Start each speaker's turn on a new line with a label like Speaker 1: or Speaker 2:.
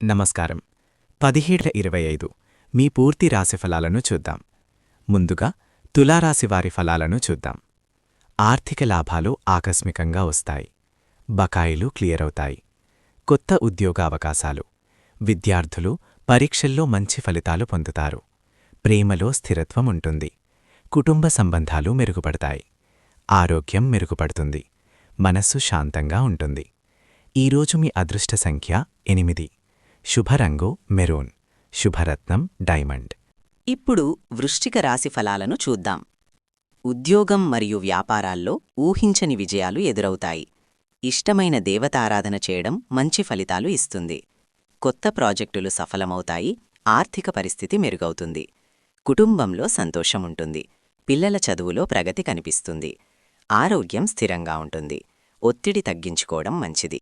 Speaker 1: నమస్కారం. పదిహేడు ఇరవై ఐదు మీ పూర్తి రాశి ఫలాలను చూద్దాం. ముందుగా తులారాశి వారి ఫలాలను చూద్దాం. ఆర్థిక లాభాలు ఆకస్మికంగా వస్తాయి. బకాయిలు క్లియర్ అవుతాయి కొత్త ఉద్యోగావకాశాలు విద్యార్థులు పరీక్షల్లో మంచి ఫలితాలు పొందుతారు. ప్రేమలో స్థిరత్వం ఉంటుంది. కుటుంబ సంబంధాలు మెరుగుపడతాయి. ఆరోగ్యం మెరుగుపడుతుంది. మనస్సు శాంతంగా ఉంటుంది. ఈరోజు మీ అదృష్ట సంఖ్య ఎనిమిది. శుభరంగు మెరూన్. శుభరత్నం డైమండ్.
Speaker 2: ఇప్పుడు వృష్టిక రాశి ఫలాలను చూద్దాం. ఉద్యోగం మరియు వ్యాపారాల్లో ఊహించని విజయాలు ఎదురవుతాయి. ఇష్టమైన దేవతారాధన చేయడం మంచి ఫలితాలు ఇస్తుంది. కొత్త ప్రాజెక్టులు సఫలమవుతాయి ఆర్థిక పరిస్థితి మెరుగవుతుంది. కుటుంబంలో సంతోషముంటుంది పిల్లల చదువులో ప్రగతి కనిపిస్తుంది ఆరోగ్యం స్థిరంగా ఉంటుంది ఒత్తిడి తగ్గించుకోవడం మంచిది.